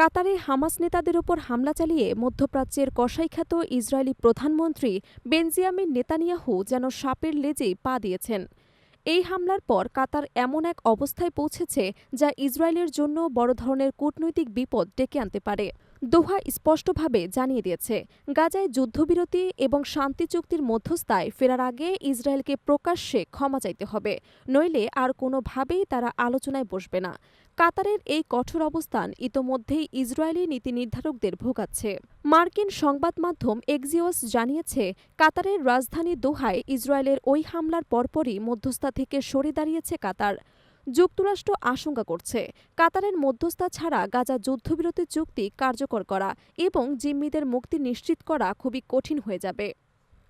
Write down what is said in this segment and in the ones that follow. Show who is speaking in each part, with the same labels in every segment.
Speaker 1: কাতারে হামাস নেতাদের ওপর হামলা চালিয়ে মধ্যপ্রাচ্যের কষাইখ্যাত ইসরায়েলি প্রধানমন্ত্রী বেনজিয়ামিন নেতানিয়াহু যেন সাপের লেজেই পা দিয়েছেন। এই হামলার পর কাতার এমন এক অবস্থায় পৌঁছেছে যা ইসরায়েলের জন্য বড় ধরনের কূটনৈতিক বিপদ ডেকে আনতে পারে। দোহা স্পষ্টভাবে জানিয়ে দিয়েছে, গাজায় যুদ্ধবিরতি এবং শান্তি চুক্তির মধ্যস্থায় ফেরার আগে ইসরায়েলকে প্রকাশ্যে ক্ষমা চাইতে হবে, নইলে আর কোনোভাবেই তারা আলোচনায় বসবে না। কাতারের এই কঠোর অবস্থান ইতোমধ্যেই ইসরায়েলি নীতি নির্ধারকদের ভোগাচ্ছে। মার্কিন সংবাদ মাধ্যম এক্সিওস জানিয়েছে, কাতারের রাজধানী দোহায় ইসরায়েলের ওই হামলার পরপরই মধ্যস্থা থেকে সরে দাঁড়িয়েছে কাতার। যুক্তরাষ্ট্র আশঙ্কা করছে। কাতারের মধ্যস্থা ছাড়া গাজা যুদ্ধবিরতি চুক্তি কার্যকর করা এবং জিম্মিদের মুক্তি নিশ্চিত করা খুবই কঠিন হয়ে যাবে।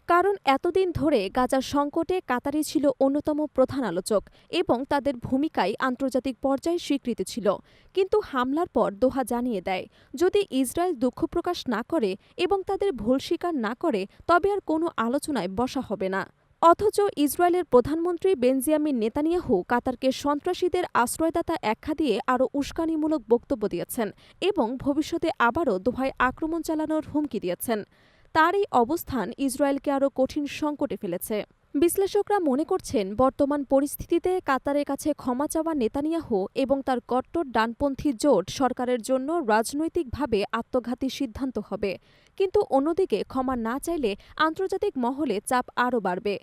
Speaker 1: কারণ এতদিন ধরে গাজার সংকটে কাতারই ছিল অন্যতম প্রধান আলোচক এবং তাদের ভূমিকাই আন্তর্জাতিক পর্যায়ে স্বীকৃতি ছিল। কিন্তু হামলার পর দোহা জানিয়ে দেয়, যদি ইসরায়েল দুঃখ প্রকাশ না করে এবং তাদের ভুল স্বীকার না করে, তবে আর কোনো আলোচনায় বসা হবে না। অথচ ইসরায়েলের প্রধানমন্ত্রী বেনজিয়ামিন নেতানিয়াহু কাতারকে সন্ত্রাসীদের আশ্রয়দাতা একখা দিয়ে আরও উস্কানিমূলক বক্তব্য দিয়েছেন এবং ভবিষ্যতে আবারও দোহায় আক্রমণ চালানোর হুমকি দিয়েছেন। তার এই অবস্থান ইসরায়েলকে আরও কঠিন সংকটে ফেলেছে। বিশ্লেষকরা মনে করছেন, বর্তমান পরিস্থিতিতে কাতারের কাছে ক্ষমা চাওয়া নেতানিয়াহু এবং তার কট্টর ডানপন্থী জোট সরকারের জন্য রাজনৈতিকভাবে আত্মঘাতী সিদ্ধান্ত হবে। কিন্তু অন্যদিকে ক্ষমা না চাইলে আন্তর্জাতিক মহলে চাপ আরও বাড়বে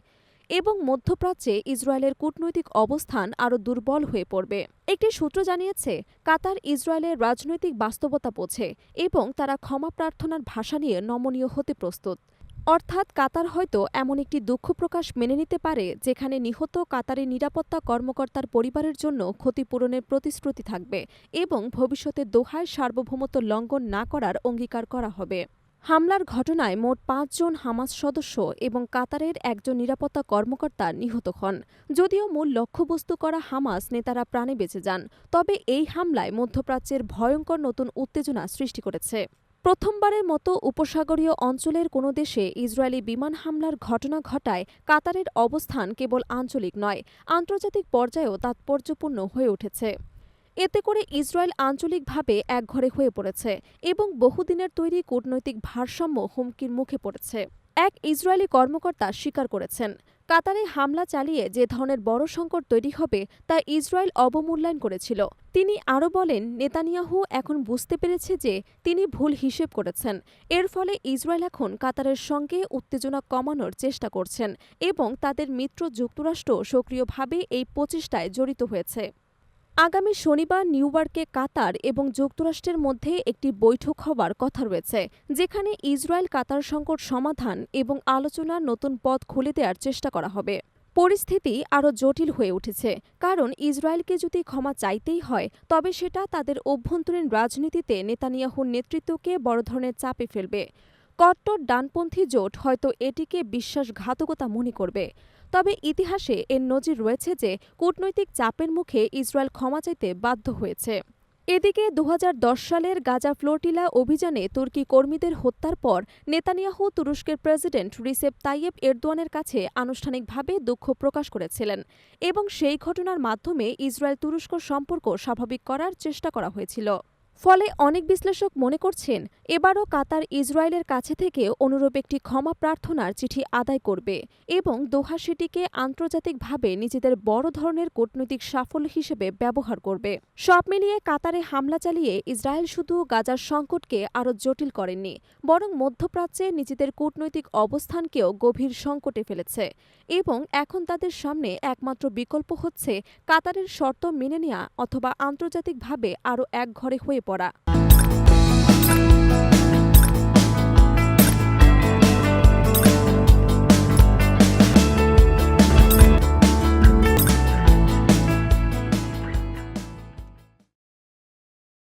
Speaker 1: এবং মধ্যপ্রাচ্যে ইসরায়েলের কূটনৈতিক অবস্থান আরও দুর্বল হয়ে পড়বে। একটি সূত্র জানিয়েছে, কাতার ইসরায়েলের রাজনৈতিক বাস্তবতা বোঝে এবং তারা ক্ষমা প্রার্থনার ভাষা নিয়ে নমনীয় হতে প্রস্তুত। অর্থাৎ কাতার হয়তো এমন একটি দুঃখ প্রকাশ মেনে নিতে পারে যেখানে নিহত কাতারের নিরাপত্তা কর্মকর্তার পরিবারের জন্য ক্ষতিপূরণের প্রতিশ্রুতি থাকবে এবং ভবিষ্যতে দোহায় সার্বভৌমত্ব লঙ্ঘন না করার অঙ্গীকার করা হবে। হামলার ঘটনায় মোট পাঁচজন হামাস সদস্য এবং কাতারের একজন নিরাপত্তা কর্মকর্তা নিহত হন। যদিও মূল লক্ষ্যবস্তু করা হামাস নেতারা প্রাণে বেঁচে যান, তবে এই হামলায় মধ্যপ্রাচ্যের ভয়ঙ্কর নতুন উত্তেজনা সৃষ্টি করেছে। প্রথমবারের মতো উপসাগরীয় অঞ্চলের কোনো দেশে ইসরায়েলি বিমান হামলার ঘটনা ঘটায় কাতারের অবস্থান কেবল আঞ্চলিক নয়, আন্তর্জাতিক পর্যায়েও তাৎপর্যপূর্ণ হয়ে উঠেছে। এতে করে ইসরায়েল আঞ্চলিকভাবে একঘরে হয়ে পড়েছে এবং বহুদিনের তৈরি কূটনৈতিক ভারসাম্য হুমকির মুখে পড়েছে। এক ইসরায়েলি কর্মকর্তা স্বীকার করেছেন কাতারে হামলা চালিয়ে যে ধরনের বড় সংকট তৈরি হবে তা ইসরায়েল অবমূল্যায়ন করেছিল। তিনি আরও বলেন, নেতানিয়াহু এখন বুঝতে পেরেছে যে তিনি ভুল হিসেব করেছেন। এর ফলে ইসরায়েল এখন কাতারের সঙ্গে উত্তেজনা কমানোর চেষ্টা করছেন এবং তাদের মিত্র যুক্তরাষ্ট্র সক্রিয়ভাবে এই প্রচেষ্টায় জড়িত হয়েছে। আগামী শনিবার নিউইয়র্কে কাতার এবং যুক্তরাষ্ট্রের মধ্যে একটি বৈঠক হবার কথা রয়েছে, যেখানে ইসরায়েল কাতার সংকট সমাধান এবং আলোচনার নতুন পথ খুলে দেওয়ার চেষ্টা করা হবে। পরিস্থিতি আরও জটিল হয়ে উঠেছে, কারণ ইসরায়েলকে যদি ক্ষমা চাইতেই হয়, তবে সেটা তাদের অভ্যন্তরীণ রাজনীতিতে নেতানিয়াহুর নেতৃত্বকে বড় ধরনের চাপে ফেলবে। কট্টর ডানপন্থী জোট হয়তো এটিকে বিশ্বাসঘাতকতা মনে করবে। তবে ইতিহাসে এর নজির রয়েছে যে কূটনৈতিক চাপের মুখে ইসরায়েল ক্ষমা চাইতে বাধ্য হয়েছে। এদিকে দু হাজার দশ সালের গাজা ফ্লোটিলা অভিযানে তুর্কি কর্মীদের হত্যার পর নেতানিয়াহু তুরস্কের প্রেসিডেন্ট রিসেপ তাইয়েব এরদোয়ানের কাছে আনুষ্ঠানিকভাবে দুঃখ প্রকাশ করেছিলেন এবং সেই ঘটনার মাধ্যমে ইসরায়েল তুরস্ক সম্পর্ক স্বাভাবিক করার চেষ্টা করা হয়েছিল। ফলে অনেক বিশ্লেষক মনে করছেন এবারও কাতার ইসরায়েলের কাছে থেকে অনুরূপ একটি ক্ষমা প্রার্থনার চিঠি আদায় করবে এবং দোহা সেটিকে আন্তর্জাতিকভাবে নিজেদের বড় ধরনের কূটনৈতিক সাফল্য হিসেবে ব্যবহার করবে। সব মিলিয়ে কাতারে হামলা চালিয়ে ইসরায়েল শুধু গাজার সংকটকে আরও জটিল করেননি বরং মধ্যপ্রাচ্যে নিজেদের কূটনৈতিক অবস্থানকেও গভীর সংকটে ফেলেছে এবং এখন তাদের সামনে একমাত্র বিকল্প হচ্ছে কাতারের শর্ত মেনে নেওয়া অথবা আন্তর্জাতিকভাবে আরও একঘরে হয়ে পড়া। করা